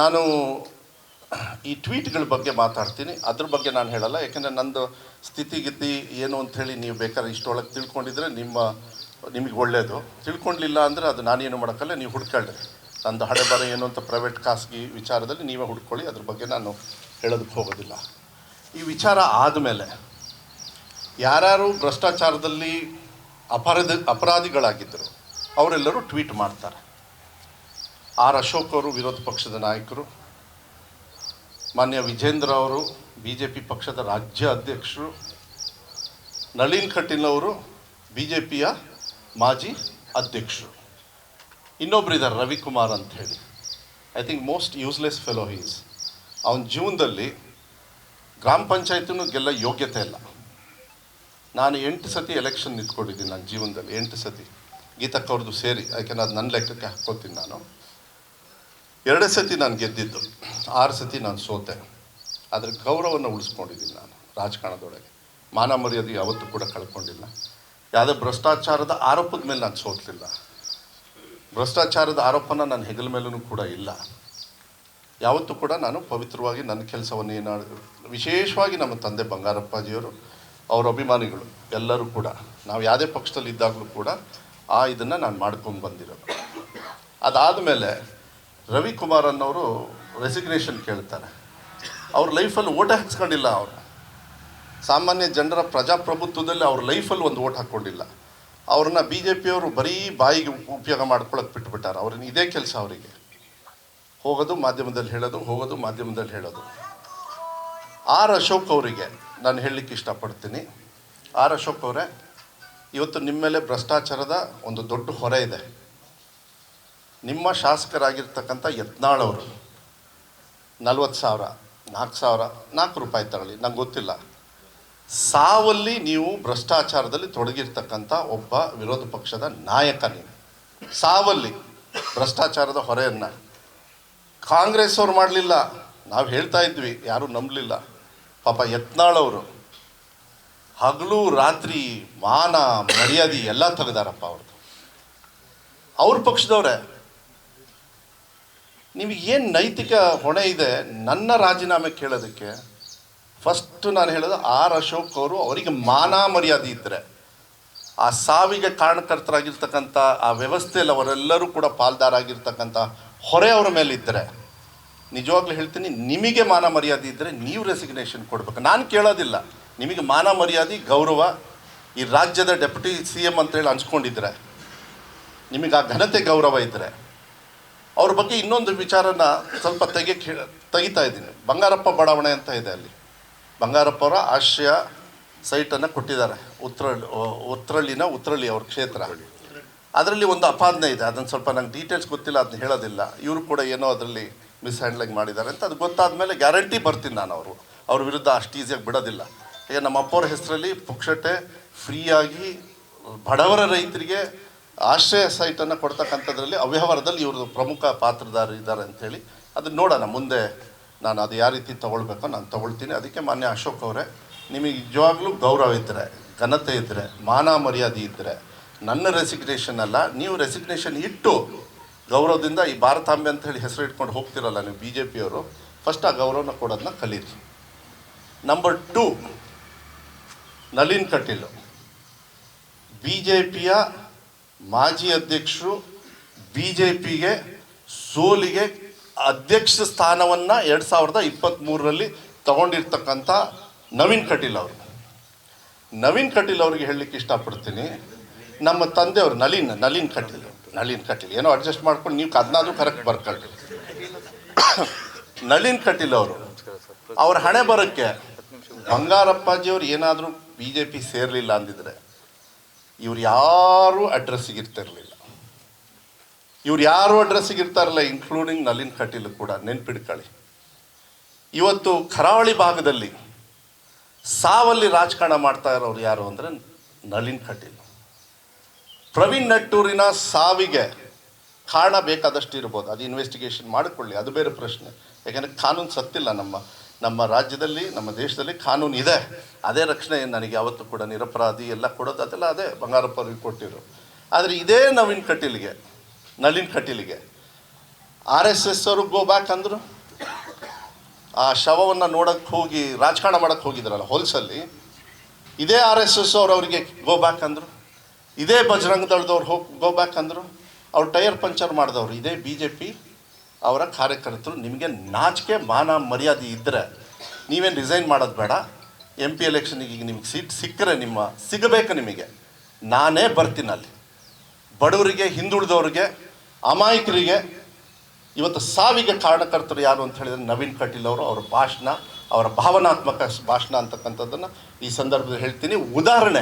ನಾನು ಈ ಟ್ವೀಟ್ಗಳ ಬಗ್ಗೆ ಮಾತಾಡ್ತೀನಿ. ಅದ್ರ ಬಗ್ಗೆ ನಾನು ಹೇಳಲ್ಲ. ಯಾಕೆಂದರೆ ನಂದು ಸ್ಥಿತಿಗಿತಿ ಏನು ಅಂಥೇಳಿ ನೀವು ಬೇಕಾದ್ರೆ ಇಷ್ಟೊಳಗೆ ತಿಳ್ಕೊಂಡಿದ್ರೆ ನಿಮ್ಮ, ನಿಮಗೆ ಒಳ್ಳೆಯದು ತಿಳ್ಕೊಂಡಿಲ್ಲ ಅಂದರೆ ಅದು ನಾನೇನು ಮಾಡೋಕ್ಕಲ್ಲ, ನೀವು ಹುಡ್ಕೊಳ್ಳಿ. ನಂದು ಹಳೆ ಬರ ಏನು ಅಂತ ಪ್ರೈವೇಟ್ ಖಾಸಗಿ ವಿಚಾರದಲ್ಲಿ ನೀವೇ ಹುಡ್ಕೊಳ್ಳಿ. ಅದ್ರ ಬಗ್ಗೆ ನಾನು ಹೇಳೋದಕ್ಕೆ ಹೋಗೋದಿಲ್ಲ. ಈ ವಿಚಾರ ಆದಮೇಲೆ ಯಾರ್ಯಾರು ಭ್ರಷ್ಟಾಚಾರದಲ್ಲಿ ಅಪರಾಧ ಅಪರಾಧಿಗಳಾಗಿದ್ದರು ಅವರೆಲ್ಲರೂ ಟ್ವೀಟ್ ಮಾಡ್ತಾರೆ. ಆರ್ ಅಶೋಕ್ ಅವರು ವಿರೋಧ ಪಕ್ಷದ ನಾಯಕರು, ಮಾನ್ಯ ವಿಜೇಂದ್ರ ಅವರು ಬಿ ಜೆ ಪಿ ಪಕ್ಷದ ರಾಜ್ಯ ಅಧ್ಯಕ್ಷರು, ನಳಿನ್ ಕಟೀಲ್ ಅವರು ಬಿ ಜೆ ಪಿಯ ಮಾಜಿ ಅಧ್ಯಕ್ಷರು. ಇನ್ನೊಬ್ರು ಇದ್ದಾರೆ ರವಿಕುಮಾರ್ ಅಂತ ಹೇಳಿ I think most useless fellow he's ಅವನ ಜೀವನದಲ್ಲಿ ಗ್ರಾಮ ಪಂಚಾಯತಿನೂ ಗೆಲ್ಲ ಯೋಗ್ಯತೆ ಇಲ್ಲ. ನಾನು ಎಂಟು ಸತಿ ಎಲೆಕ್ಷನ್ ನಿಂತ್ಕೊಂಡಿದ್ದೀನಿ ನನ್ನ ಜೀವನದಲ್ಲಿ, ಎಂಟು ಸತಿ. ಗೀತಕ್ಕವ್ರದ್ದು ಸೇರಿ ಯಾಕೆಂದ್ರೆ ಅದು ನನ್ನ ಲೆಕ್ಕಕ್ಕೆ ಹಾಕ್ಕೋತೀನಿ ನಾನು. ಎರಡೇ ಸತಿ ನಾನು ಗೆದ್ದಿದ್ದು, ಆರು ಸತಿ ನಾನು ಸೋತೆ. ಅದ್ರ ಗೌರವವನ್ನು ಉಳಿಸ್ಕೊಂಡಿದ್ದೀನಿ ನಾನು ರಾಜಕಾರಣದೊಳಗೆ. ಮಾನ ಮರ್ಯಾದೆ ಯಾವತ್ತೂ ಕೂಡ ಕಳ್ಕೊಂಡಿಲ್ಲ. ಯಾವುದೇ ಭ್ರಷ್ಟಾಚಾರದ ಆರೋಪದ ಮೇಲೆ ನಾನು ಸೋತಲಿಲ್ಲ. ಭ್ರಷ್ಟಾಚಾರದ ಆರೋಪನ ನನ್ನ ಹೆಗಲ ಮೇಲೂ ಕೂಡ ಇಲ್ಲ. ಯಾವತ್ತೂ ಕೂಡ ನಾನು ಪವಿತ್ರವಾಗಿ ನನ್ನ ಕೆಲಸವನ್ನು ಏನು ವಿಶೇಷವಾಗಿ ನಮ್ಮ ತಂದೆ ಬಂಗಾರಪ್ಪಾಜಿಯವರು, ಅವರ ಅಭಿಮಾನಿಗಳು ಎಲ್ಲರೂ ಕೂಡ, ನಾವು ಯಾವುದೇ ಪಕ್ಷದಲ್ಲಿ ಇದ್ದಾಗಲೂ ಕೂಡ ಆ ಇದನ್ನು ನಾನು ಮಾಡ್ಕೊಂಡು ಬಂದಿರೋದು. ಅದಾದಮೇಲೆ ರವಿಕುಮಾರ್ ಅನ್ನೋರು ರೆಸಿಗ್ನೇಷನ್ ಕೇಳ್ತಾರೆ. ಅವ್ರ ಲೈಫಲ್ಲಿ ಓಟ ಹಾಕ್ಸ್ಕೊಂಡಿಲ್ಲ ಅವರು. ಸಾಮಾನ್ಯ ಜನರ ಪ್ರಜಾಪ್ರಭುತ್ವದಲ್ಲಿ ಅವ್ರ ಲೈಫಲ್ಲಿ ಒಂದು ಓಟ್ ಹಾಕ್ಕೊಂಡಿಲ್ಲ. ಅವ್ರನ್ನ ಬಿ ಜೆ ಪಿಯವರು ಬರೀ ಬಾಯಿಗೆ ಉಪಯೋಗ ಮಾಡ್ಕೊಳಕ್ಕೆ ಬಿಟ್ಬಿಟ್ಟಾರೆ. ಅವ್ರನ್ನ ಇದೇ ಕೆಲಸ ಅವರಿಗೆ. ಹೋಗೋದು ಮಾಧ್ಯಮದಲ್ಲಿ ಹೇಳೋದು, ಹೋಗೋದು ಮಾಧ್ಯಮದಲ್ಲಿ ಹೇಳೋದು. ಆರ್ ಅಶೋಕ್ ಅವರಿಗೆ ನಾನು ಹೇಳಲಿಕ್ಕೆ ಇಷ್ಟಪಡ್ತೀನಿ. ಆರ್ ಅಶೋಕ್ ಅವರೇ, ಇವತ್ತು ನಿಮ್ಮ ಮೇಲೆ ಭ್ರಷ್ಟಾಚಾರದ ಒಂದು ದೊಡ್ಡ ಹೊರೆ ಇದೆ. ನಿಮ್ಮ ಶಾಸಕರಾಗಿರ್ತಕ್ಕಂಥ ಯತ್ನಾಳವರು ನಲ್ವತ್ತು ಸಾವಿರ, ನಾಲ್ಕು ಸಾವಿರ, ನಾಲ್ಕು ರೂಪಾಯಿ ತಗೊಳ್ಳಿ, ನಂಗೆ ಗೊತ್ತಿಲ್ಲ. ಸಾವಲ್ಲಿ ನೀವು ಭ್ರಷ್ಟಾಚಾರದಲ್ಲಿ ತೊಡಗಿರ್ತಕ್ಕಂಥ ಒಬ್ಬ ವಿರೋಧ ಪಕ್ಷದ ನಾಯಕ ನೀವು. ಸಾವಲ್ಲಿ ಭ್ರಷ್ಟಾಚಾರದ ಹೊರೆಯನ್ನು. ಕಾಂಗ್ರೆಸ್ ಅವ್ರು ಮಾಡಲಿಲ್ಲ. ನಾವು ಹೇಳ್ತಾ ಇದ್ವಿ, ಯಾರೂ ನಂಬಲಿಲ್ಲ. ಪಾಪ ಯತ್ನಾಳವರು ಹಗಲು ರಾತ್ರಿ ಮಾನ ಮರ್ಯಾದೆ ಎಲ್ಲ ತೆಗೆದಾರಪ್ಪ ಅವ್ರದ್ದು ಅವ್ರ ಪಕ್ಷದವ್ರೆ ನಿಮಗೆ ಏನು ನೈತಿಕ ಹೊಣೆ ಇದೆ ನನ್ನ ರಾಜೀನಾಮೆ ಕೇಳೋದಕ್ಕೆ? ಫಸ್ಟ್ ನಾನು ಹೇಳೋದು ಆರ್ ಅಶೋಕ್ ಅವರು ಅವರಿಗೆ ಮಾನ ಮರ್ಯಾದೆ ಇದ್ದರೆ ಆ ಸಾವಿಗೆ ಕಾರಣಕರ್ತರಾಗಿರ್ತಕ್ಕಂಥ ಆ ವ್ಯವಸ್ಥೆಯಲ್ಲಿ ಅವರೆಲ್ಲರೂ ಕೂಡ ಪಾಲ್ದಾರಾಗಿರ್ತಕ್ಕಂಥ ಹೊರೆ ಅವರ ಮೇಲೆ ಇದ್ದರೆ ನಿಜವಾಗ್ಲೂ ಹೇಳ್ತೀನಿ, ನಿಮಗೆ ಮಾನ ಮರ್ಯಾದೆ ಇದ್ದರೆ ನೀವು ರೆಸಿಗ್ನೇಷನ್ ಕೊಡಬೇಕು. ನಾನು ಕೇಳೋದಿಲ್ಲ. ನಿಮಗೆ ಮಾನ ಮರ್ಯಾದೆ, ಗೌರವ, ಈ ರಾಜ್ಯದ ಡೆಪ್ಯೂಟಿ ಸಿ ಎಂ ಅಂತೇಳಿ ಅನ್ಸ್ಕೊಂಡಿದ್ರೆ ನಿಮಗೆ ಆ ಘನತೆ ಗೌರವ ಇದ್ದರೆ ಅವ್ರ ಬಗ್ಗೆ ಇನ್ನೊಂದು ವಿಚಾರನ ಸ್ವಲ್ಪ ತೆಗೆ ತೆಗಿತಾ ಇದ್ದೀನಿ. ಬಂಗಾರಪ್ಪ ಬಡಾವಣೆ ಅಂತ ಇದೆ ಅಲ್ಲಿ. ಬಂಗಾರಪ್ಪ ಅವರ ಆಶ್ರಯ ಸೈಟನ್ನು ಕೊಟ್ಟಿದ್ದಾರೆ. ಉತ್ರಳ್ಳಿ ಉತ್ರಳ್ಳಿನ ಉತ್ರಳ್ಳಿ ಅವ್ರ ಕ್ಷೇತ್ರ. ಅದರಲ್ಲಿ ಒಂದು ಅಪಾದನೆ ಇದೆ. ಅದನ್ನು ಸ್ವಲ್ಪ ನಂಗೆ ಡೀಟೇಲ್ಸ್ ಗೊತ್ತಿಲ್ಲ ಅದನ್ನ ಹೇಳೋದಿಲ್ಲ. ಇವರು ಕೂಡ ಏನೋ ಅದರಲ್ಲಿ ಮಿಸ್ ಹ್ಯಾಂಡ್ಲಿಂಗ್ ಮಾಡಿದ್ದಾರೆ ಅಂತ ಅದು ಗೊತ್ತಾದ ಮೇಲೆ ಗ್ಯಾರಂಟಿ ಬರ್ತೀನಿ ನಾನು ಅವರು. ಅವ್ರ ವಿರುದ್ಧ ಅಷ್ಟು ಈಸಿಯಾಗಿ ಬಿಡೋದಿಲ್ಲ. ಈಗ ನಮ್ಮ ಅಪ್ಪವ್ರ ಹೆಸರಲ್ಲಿ ಪುಕ್ಷಟೆ ಫ್ರೀಯಾಗಿ ಬಡವರ ರೈತರಿಗೆ ಆಶ್ರಯ ಸೈಟನ್ನು ಕೊಡ್ತಕ್ಕಂಥದ್ರಲ್ಲಿ ಅವ್ಯವಹಾರದಲ್ಲಿ ಇವರು ಪ್ರಮುಖ ಪಾತ್ರದಾರರು ಇದ್ದಾರೆ ಅಂಥೇಳಿ ಅದನ್ನು ನೋಡೋಣ. ಮುಂದೆ ನಾನು ಅದು ಯಾವ ರೀತಿ ತೊಗೊಳ್ಬೇಕೋ ನಾನು ತೊಗೊಳ್ತೀನಿ. ಅದಕ್ಕೆ ಮಾನ್ಯ ಅಶೋಕ್ ಅವರೇ, ನಿಮಗೆ ನಿಜವಾಗ್ಲೂ ಗೌರವ ಇದ್ದರೆ, ಘನತೆ ಇದ್ದರೆ, ಮಾನ ಮರ್ಯಾದೆ ಇದ್ದರೆ, ನನ್ನ ರೆಸಿಗ್ನೇಷನ್ ಅಲ್ಲ, ನೀವು ರೆಸಿಗ್ನೇಷನ್ ಇಟ್ಟು ಗೌರವದಿಂದ ಈ ಭಾರತಾಂಬೆ ಅಂತ ಹೇಳಿ ಹೆಸರು ಇಟ್ಕೊಂಡು ಹೋಗ್ತಿರಲ್ಲ ನೀವು ಬಿ ಜೆ ಪಿಯವರು ಫಸ್ಟ್ ಆ ಗೌರವನ ಕೊಡೋದನ್ನ ಕಲೀರಿ. Number two Nalin Kateel B J ಪಿಯ ಮಾಜಿ ಅಧ್ಯಕ್ಷರು ಬಿ ಜೆ ಪಿಗೆ ಸೋಲಿಗೆ ಅಧ್ಯಕ್ಷ ಸ್ಥಾನವನ್ನು ಎರಡು ಸಾವಿರದ ಇಪ್ಪತ್ತ್ಮೂರರಲ್ಲಿ ತಗೊಂಡಿರ್ತಕ್ಕಂಥ ನವೀನ್ ಕಟೀಲ್ ಅವರು. ನವೀನ್ ಕಟೀಲ್ ಅವರಿಗೆ ಹೇಳಲಿಕ್ಕೆ ಇಷ್ಟಪಡ್ತೀನಿ. ನಮ್ಮ ತಂದೆಯವರು ನಳಿನ್ ನಲಿನ್ ಕಟೀಲ್, ನಳಿನ್ ಕಟೀಲ್. ಏನೋ ಅಡ್ಜಸ್ಟ್ ಮಾಡ್ಕೊಂಡು ನೀವು ಅದನ್ನಾದ್ರೂ ಕರೆಕ್ಟ್ ಬರ್ಕೊಳ್ರಿ. ನಳಿನ್ ಕಟೀಲ್ ಅವರು. ಅವ್ರ ಹಣೆ ಬರೋಕ್ಕೆ ಬಂಗಾರಪ್ಪಾಜಿಯವ್ರು ಏನಾದರೂ ಬಿ ಜೆ ಪಿ ಸೇರಲಿಲ್ಲ ಅಂದಿದ್ರೆ ಇವ್ರು ಯಾರೂ ಅಡ್ರೆಸ್ಸಿಗೆ ಇರ್ತಿರಲಿಲ್ಲ ಇವ್ರು ಯಾರು ಅಡ್ರೆಸ್ಸಿಗೆ ಇರ್ತಾರಲ್ಲ ಇನ್ಕ್ಲೂಡಿಂಗ್ ನಲಿನ್ ಕಟೀಲ್ ಕೂಡ, ನೆನ್ಪಿಡ್ಕೊಳ್ಳಿ. ಇವತ್ತು ಕರಾವಳಿ ಭಾಗದಲ್ಲಿ ಸಾವಲ್ಲಿ ರಾಜಕಾರಣ ಮಾಡ್ತಾ ಇರೋರು ಯಾರು ಅಂದರೆ ನಲಿನ್ ಕಟೀಲ್. ಪ್ರವೀಣ್ ನಟ್ಟೂರಿನ ಸಾವಿಗೆ ಕಾರಣ ಬೇಕಾದಷ್ಟು ಇರ್ಬೋದು ಅದು ಇನ್ವೆಸ್ಟಿಗೇಷನ್ ಮಾಡಿಕೊಳ್ಳಿ. ಅದು ಬೇರೆ ಪ್ರಶ್ನೆ. ಯಾಕೆಂದರೆ ಕಾನೂನು ಸತ್ತಿಲ್ಲ ನಮ್ಮ ನಮ್ಮ ರಾಜ್ಯದಲ್ಲಿ, ನಮ್ಮ ದೇಶದಲ್ಲಿ ಕಾನೂನು ಇದೆ. ಅದೇ ರಕ್ಷಣೆ ನನಗೆ ಯಾವತ್ತೂ ಕೂಡ ನಿರಪರಾಧಿ ಎಲ್ಲ ಕೊಡೋದು, ಅದೆಲ್ಲ ಅದೇ ಬಂಗಾರಪ್ಪ ಅವ್ರಿಗೆ ಕೊಟ್ಟಿರು. ಆದರೆ ಇದೇ ನವೀನ್ ಕಟೀಲ್ಗೆ, ನಳಿನ್ ಕಟೀಲ್ಗೆ, ಆರ್ ಎಸ್ ಎಸ್ ಅವರು ಗೋ ಬ್ಯಾಕ್ ಅಂದರು. ಆ ಶವವನ್ನು ನೋಡಕ್ಕೆ ಹೋಗಿ, ರಾಜಕಾರಣ ಮಾಡಕ್ಕೆ ಹೋಗಿದ್ರಲ್ಲ ಹೊಲ್ಸಲ್ಲಿ, ಇದೇ ಆರ್ ಎಸ್ ಎಸ್ ಅವ್ರು ಅವರಿಗೆ ಗೋ ಬ್ಯಾಕ್ ಅಂದರು. ಇದೇ ಬಜರಂಗ ದಳದವ್ರು ಹೋಗಿ ಗೋ ಬ್ಯಾಕ್ ಅಂದರು. ಅವ್ರು ಟೈರ್ ಪಂಚರ್ ಮಾಡಿದವರು, ಇದೇ ಬಿ ಜೆ ಪಿ. ಅವರ ಕಾರ್ಯಕರ್ತರು ನಿಮಗೆ ನಾಚಿಕೆ, ಮಾನ, ಮರ್ಯಾದೆ ಇದ್ದರೆ ನೀವೇನು ರಿಸೈನ್ ಮಾಡೋದು ಬೇಡ. ಎಂ ಪಿ ಎಲೆಕ್ಷನಿಗೆ ಈಗ ನಿಮ್ಗೆ ಸೀಟ್ ಸಿಕ್ಕರೆ ನಿಮ್ಮ, ಸಿಗಬೇಕು ನಿಮಗೆ. ನಾನೇ ಬರ್ತೀನಿ ಅಲ್ಲಿ. ಬಡವರಿಗೆ, ಹಿಂದುಳಿದವ್ರಿಗೆ, ಅಮಾಯಕರಿಗೆ, ಇವತ್ತು ಸಾವಿಗೆ ಕಾರಣಕರ್ತರು ಯಾರು ಅಂತ ಹೇಳಿದರೆ ನವೀನ್ ಕಟೀಲ್ ಅವರು, ಅವರ ಭಾಷಣ, ಅವರ ಭಾವನಾತ್ಮಕ ಭಾಷಣ ಅಂತಕ್ಕಂಥದ್ದನ್ನು ಈ ಸಂದರ್ಭದಲ್ಲಿ ಹೇಳ್ತೀನಿ. ಉದಾಹರಣೆ.